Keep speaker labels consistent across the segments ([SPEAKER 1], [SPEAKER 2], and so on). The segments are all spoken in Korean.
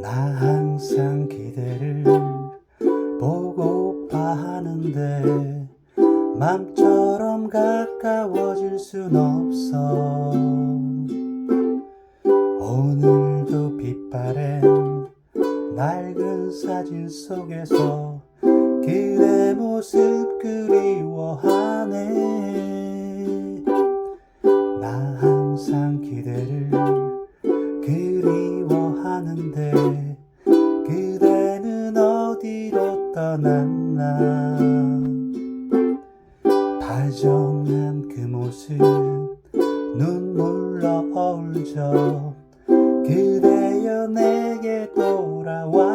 [SPEAKER 1] 나 항상 기대를 보고파 하는데 맘처럼 가까워질 순 없어. 오늘도 빛바랜 낡은 사진 속에서 그대 모습 그리워하네 떠났나? 다정한 그 모습 눈물로 어울져 그대여 내게 돌아와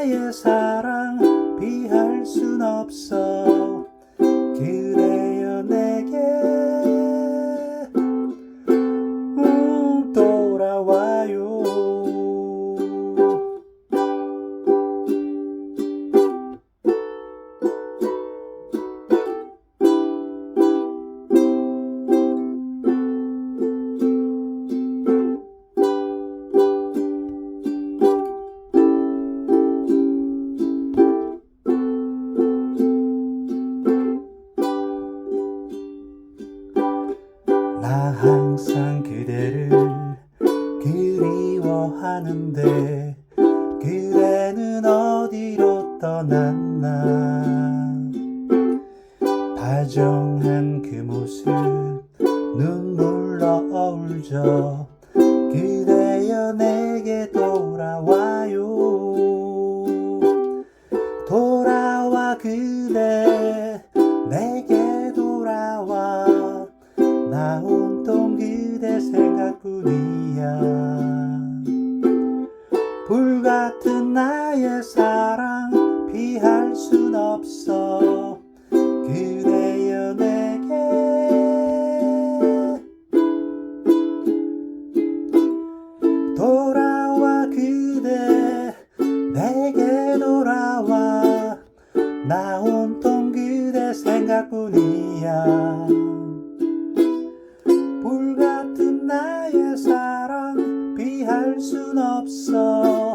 [SPEAKER 1] 나의 사랑 피할 순 없어 나 항상 그대를 그리워하는데 그대는 어디로 떠났나? 다정한 그 모습 눈물로 어울져 뿐이야. 불같은 나의 사랑 피할 순 없어. 그대여 내게. 돌아와 그대 내게 돌아와. 나 온통 그대 생각뿐이야. 할 순 없어.